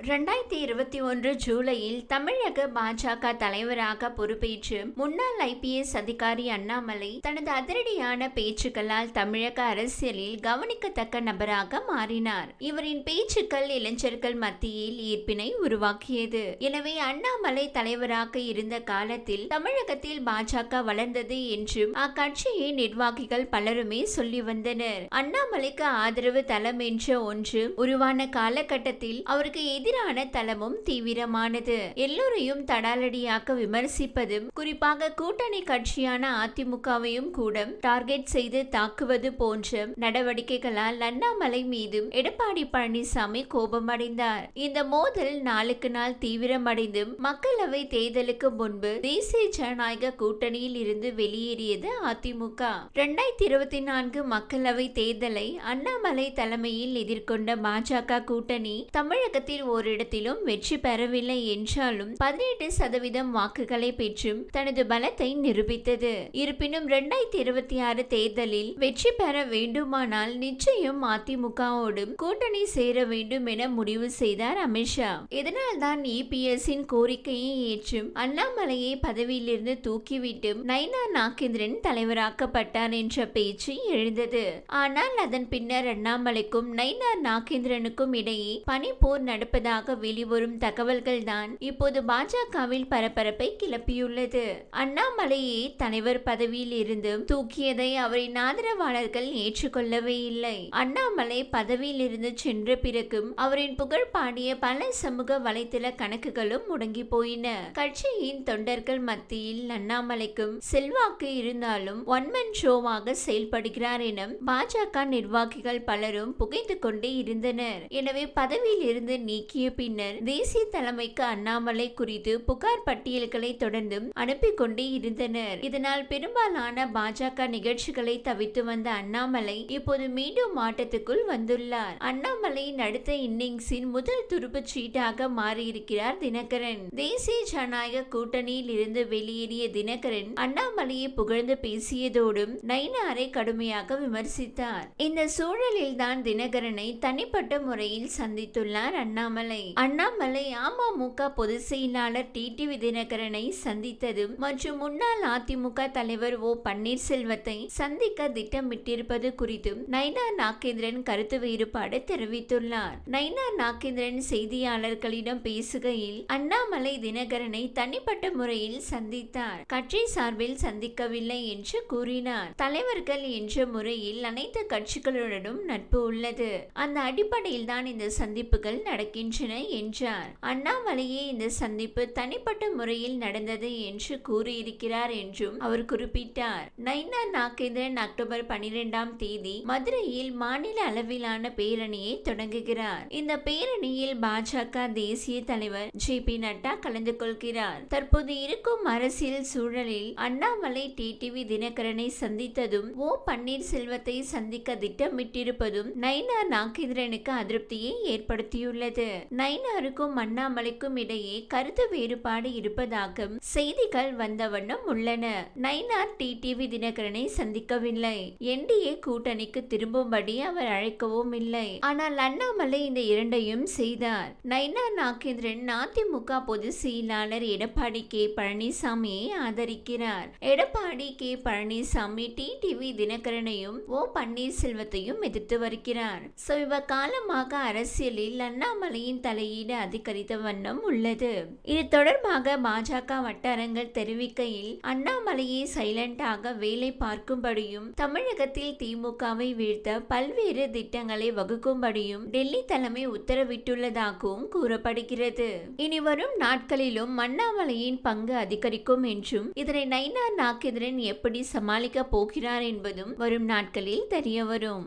ரெண்டாயிரத்தி இருபத்தி ஒன்று ஜூலையில் தமிழக பாஜக தலைவராக பொறுப்பேற்று முன்னாள் ஐபிஎஸ் அதிகாரி அண்ணாமலை தனது அதிரடியான பேச்சுக்களால் தமிழக அரசியலில் கவனிக்கத்தக்க நபராக மாறினார். இவரின் பேச்சுக்கள் இளைஞர்கள் மத்தியில் ஈர்ப்பினை உருவாக்கியது. எனவே அண்ணாமலை தலைவராக இருந்த காலத்தில் தமிழகத்தில் பாஜக வளர்ந்தது என்றும் அக்கட்சியின் நிர்வாகிகள் பலருமே சொல்லி வந்தனர். அண்ணாமலைக்கு ஆதரவு தளம் என்ற ஒன்று உருவான காலகட்டத்தில் அவருக்கு எதிரான தளமும் தீவிரமானது. எல்லோரையும் தடாலடியாக விமர்சிப்பதும் குறிப்பாக கூட்டணி கட்சியான அதிமுகவையும் கூட டார்கெட் செய்து தாக்குவது போன்ற நடவடிக்கைகளால் அண்ணாமலை மீதும் எடப்பாடி பழனிசாமி கோபமடைந்தார். இந்த மோதல் நாளுக்கு நாள் தீவிரமடைந்தும் மக்களவை தேர்தலுக்கு முன்பு தேசிய ஜனநாயக கூட்டணியில் இருந்து வெளியேறியது அதிமுக. இரண்டாயிரத்தி இருபத்தி நான்கு மக்களவை தேர்தலை அண்ணாமலை தலைமையில் எதிர்கொண்ட பாஜக கூட்டணி தமிழகத்தில் ஓரிடத்திலும் வெற்றி பெறவில்லை என்றாலும் பதினெட்டு சதவீதம் வாக்குகளை பெற்றும் தனது பலத்தை நிரூபித்தது. இருப்பினும் இரண்டாயிரத்தி இருபத்தி ஆறு தேர்தலில் வெற்றி பெற வேண்டுமானால் நிச்சயம் அதிமுகவோடும் கூட்டணி சேர வேண்டும் என முடிவு செய்தார் அமித்ஷா இதனால்தான் இபிஎஸ்ஸின் கோரிக்கையை ஏற்றும் அண்ணாமலையை பதவியிலிருந்து தூக்கிவிட்டு நைனா நாகேந்திரன் தலைவராக்கப்பட்டார் என்ற பேச்சு எழுந்தது. ஆனால் அதன் பின்னர் அண்ணாமலைக்கும் நைனா நாகேந்திரனுக்கும் இடையே பனிப்போர் நடப்பது இருப்பதாக வெளிவரும் தகவல்கள் தான் இப்போது பாஜகவில் பரபரப்பை கிளப்பியுள்ளது. அண்ணாமலையை தலைவர் பதவியில் இருந்து தூக்கியதை அவரின் ஆதரவாளர்கள் ஏற்றுக்கொள்ளவே இல்லை. அண்ணாமலை பதவியில் இருந்து சென்ற பிறகும் அவரின் புகழ் பாடிய பல சமூக வலைதள கணக்குகளும் முடங்கி போயின. கட்சியின் தொண்டர்கள் மத்தியில் அண்ணாமலைக்கும் செல்வாக்கு இருந்தாலும் ஒன்மன் ஷோவாக செயல்படுகிறார் என பாஜக நிர்வாகிகள் பலரும் புகைந்து கொண்டே இருந்தனர். எனவே பதவியில் இருந்து நீக்கி நீக்கிய பின்னர் தேசிய தலைமைக்கு அண்ணாமலை குறித்து புகார் பட்டியல்களை தொடர்ந்து அனுப்பி கொண்டே இருந்தனர். இதனால் பெரும்பாலான பாஜக நிகழ்ச்சிகளை தவிர்த்து வந்த அண்ணாமலை இப்போது மீண்டும் ஆட்டத்துக்குள் வந்துள்ளார். அண்ணாமலையின் அடுத்த இன்னிங்ஸின் முதல் துருப்பு சீட்டாக மாறியிருக்கிறார் தினகரன். தேசிய ஜனநாயக கூட்டணியில் இருந்து வெளியேறிய தினகரன் அண்ணாமலையை புகழ்ந்து பேசியதோடும் நைனாரை கடுமையாக விமர்சித்தார். இந்த சூழலில் தான் தினகரனை தனிப்பட்ட முறையில் சந்தித்துள்ளார் அண்ணாமலை. அண்ணாமலை. அமமுக பொதுச் செயலாளர் டிடிவி தினகரனை சந்தித்ததும் மற்றும் முன்னாள் அதிமுக தலைவர் ஓ. பன்னீர்செல்வத்தை சந்திக்க திட்டமிட்டிருப்பது குறித்தும் நைனா நாகேந்திரன் கருத்து வேறுபாடு தெரிவித்துள்ளார். நைனா நாகேந்திரன் செய்தியாளர்களிடம் பேசுகையில் அண்ணாமலை தினகரனை தனிப்பட்ட முறையில் சந்தித்தார். கட்சி சார்பில் சந்திக்கவில்லை என்று கூறினார். தலைவர்கள் என்ற முறையில் அனைத்து கட்சிகளுடனும் நட்பு உள்ளது. அந்த அடிப்படையில் தான் இந்த சந்திப்புகள் நடக்கின்றன. என்றார் அண்ணாமலையே இந்த சந்திப்பு தனிப்பட்ட முறையில் நடந்தது என்று கூறியிருக்கிறார் என்றும் அவர் குறிப்பிட்டார். நைனா நாகேந்திரன் அக்டோபர் பனிரெண்டாம் தேதி மதுரையில் மாநில அளவிலான பேரணியை தொடங்குகிறார். இந்த பேரணியில் பாஜக தேசிய தலைவர் ஜே பி நட்டா கலந்து கொள்கிறார். தற்போது இருக்கும் அரசியல் சூழலில் அண்ணாமலை டிடிவி தினகரனை சந்தித்ததும் ஓ பன்னீர்செல்வத்தை சந்திக்க திட்டமிட்டிருப்பதும் நைனா நாகேந்திரனுக்கு அதிருப்தியை ஏற்படுத்தியுள்ளது. நைனாருக்கும் அண்ணாமலைக்கும் இடையே கருத்து வேறுபாடு இருப்பதாக செய்திகள் வந்த வண்ணம் உள்ளன. நைனார் டிடிவி தினகரனை சந்திக்கவில்லை. என்டிஏ கூட்டணிக்கு திரும்பும்படி அவர் அழைக்கவும் இல்லை. ஆனால் அண்ணாமலை இந்த இரண்டையும் செய்தார். நைனா நாகேந்திரன் அதிமுக பொதுச் செயலாளர் எடப்பாடி கே. பழனிசாமியை ஆதரிக்கிறார். எடப்பாடி கே. பழனிசாமி டிடிவி தினகரனையும் ஓ பன்னீர்செல்வத்தையும் எதிர்த்து வருகிறார். சமீப காலமாக அரசியலில் அண்ணாமலை அண்ணாமலையின் தலையீடு அதிகரித்த வண்ணம் உள்ளது. இது தொடர்பாக பாஜக வட்டாரங்கள் தெரிவிக்கையில் அண்ணாமலையை சைலண்டாக வேலை பார்க்கும்படியும் தமிழகத்தில் திமுகவை வீழ்த்த பல்வேறு திட்டங்களை வகுக்கும்படியும் டெல்லி தலைமை உத்தரவிட்டுள்ளதாகவும் கூறப்படுகிறது. இனி வரும் நாட்களிலும் அண்ணாமலையின் பங்கு அதிகரிக்கும் என்றும் இதனை நைனா நாகேந்திரன் எப்படி சமாளிக்க போகிறார் என்பதும் வரும் நாட்களில் தெரியவரும்.